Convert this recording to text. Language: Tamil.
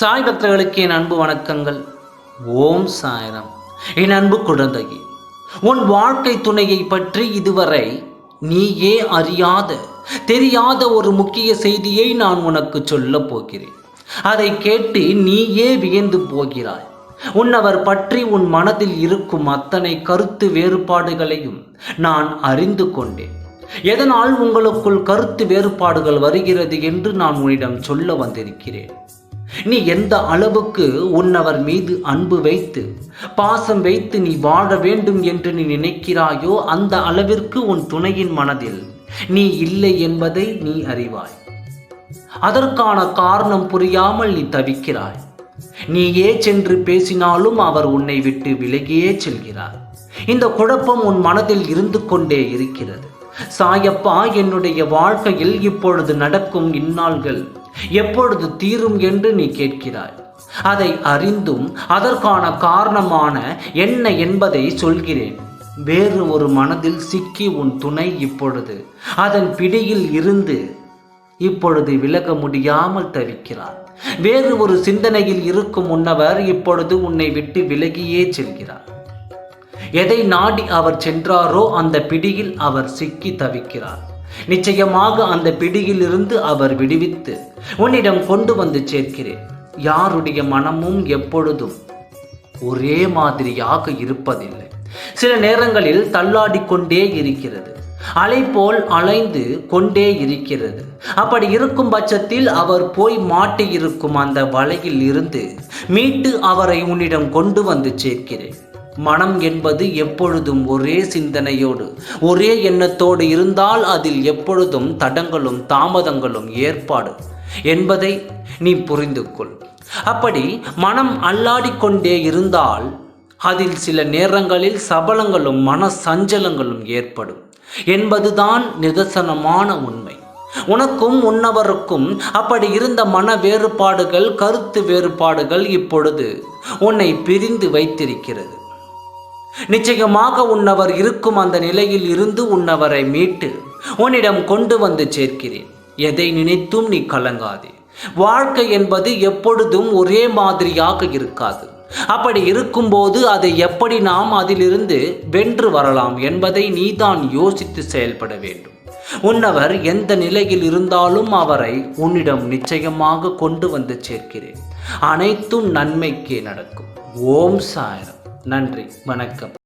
சாய் பக்தர்களுக்கு என் அன்பு வணக்கங்கள். ஓம் சாயரம். என் அன்பு குழந்தை உன் வாழ்க்கை துணையை பற்றி இதுவரை நீயே அறியாத தெரியாத ஒரு முக்கிய செய்தியை நான் உனக்கு சொல்லப் போகிறேன். அதை கேட்டு நீயே வியந்து போகிறாய். உன்னவர் பற்றி உன் மனதில் இருக்கும் அத்தனை கருத்து வேறுபாடுகளையும் நான் அறிந்து கொண்டேன். எதனால் உங்களுக்குள் கருத்து வேறுபாடுகள் வருகிறது என்று நான் உன்னிடம் சொல்ல வந்திருக்கிறேன். நீ எந்த அளவுக்கு உன்னவர் மீது அன்பு வைத்து பாசம் வைத்து நீ வாழ வேண்டும் என்று நீ நினைக்கிறாயோ அந்த அளவிற்கு உன் துணையின் மனதில் நீ இல்லை என்பதை நீ அறிவாய். அதற்கான காரணம் புரியாமல் நீ தவிக்கிறாய். நீயே சென்று பேசினாலும் அவர் உன்னை விட்டு விலகியே செல்கிறார். இந்த குழப்பம் உன் மனதில் இருந்து கொண்டே இருக்கிறது. சாயப்பா என்னுடைய வாழ்க்கையில் இப்பொழுது நடக்கும் இந்நாள்கள் எப்பொழுது தீரும் என்று நீ கேட்கிறாய்? அதை அறிந்தும் அதற்கான காரணமான என்ன என்பதை சொல்கிறேன். வேறு ஒரு மனதில் சிக்கி உன் துணை இப்பொழுது அதன் பிடியில் இருந்து இப்பொழுது விலக முடியாமல் தவிக்கிறார். வேறு ஒரு சிந்தனையில் இருக்கும் முன்னவர் இப்பொழுது உன்னை விட்டு விலகியே செல்கிறார். எதை நாடி அவர் சென்றாரோ அந்த பிடியில் அவர் சிக்கி தவிக்கிறார். நிச்சயமாக அந்த பிடியில் இருந்து அவர் விடுவித்து உன்னிடம் கொண்டு வந்து சேர்க்கிறேன். யாருடைய மனமும் எப்பொழுதும் ஒரே மாதிரியாக இருப்பதில்லை. சில நேரங்களில் தள்ளாடிக்கொண்டே இருக்கிறது. அலை போல் அலைந்து கொண்டே இருக்கிறது. அப்படி இருக்கும் பட்சத்தில் அவர் போய் மாட்டியிருக்கும் அந்த வலையில் இருந்து மீட்டு அவரை உன்னிடம் கொண்டு வந்து சேர்க்கிறேன். மனம் என்பது எப்பொழுதும் ஒரே சிந்தனையோடு ஒரே எண்ணத்தோடு இருந்தால் அதில் எப்பொழுதும் தடங்களும் தாமதங்களும் ஏற்பாடு என்பதை நீ புரிந்து கொள் அப்படி மனம் அல்லாடிக்கொண்டே இருந்தால் அதில் சில நேரங்களில் சபலங்களும் மன சஞ்சலங்களும் ஏற்படும். என்பதுதான் நிதர்சனமான உண்மை. உனக்கும் உன்னவருக்கும் அப்படி இருந்த மன வேறுபாடுகள் கருத்து வேறுபாடுகள் இப்பொழுது உன்னை பிரிந்து வைத்திருக்கிறது. நிச்சயமாக உன்னவர் இருக்கும் அந்த நிலையில் இருந்து உன்னவரை மீட்டு உன்னிடம் கொண்டு வந்து சேர்க்கிறேன். எதை நினைத்தும் நீ கலங்காதே. வாழ்க்கை என்பது எப்பொழுதும் ஒரே மாதிரியாக இருக்காது. அப்படி இருக்கும்போது அதை எப்படி நாம் அதிலிருந்து வென்று வரலாம் என்பதை நீதான் யோசித்து செயல்பட வேண்டும். உன்னவர் எந்த நிலையில் இருந்தாலும் அவரை உன்னிடம் நிச்சயமாக கொண்டு வந்து சேர்க்கிறேன். அனைத்தும் நன்மைக்கே நடக்கும். ஓம் சாயரம். நன்றி வணக்கம்.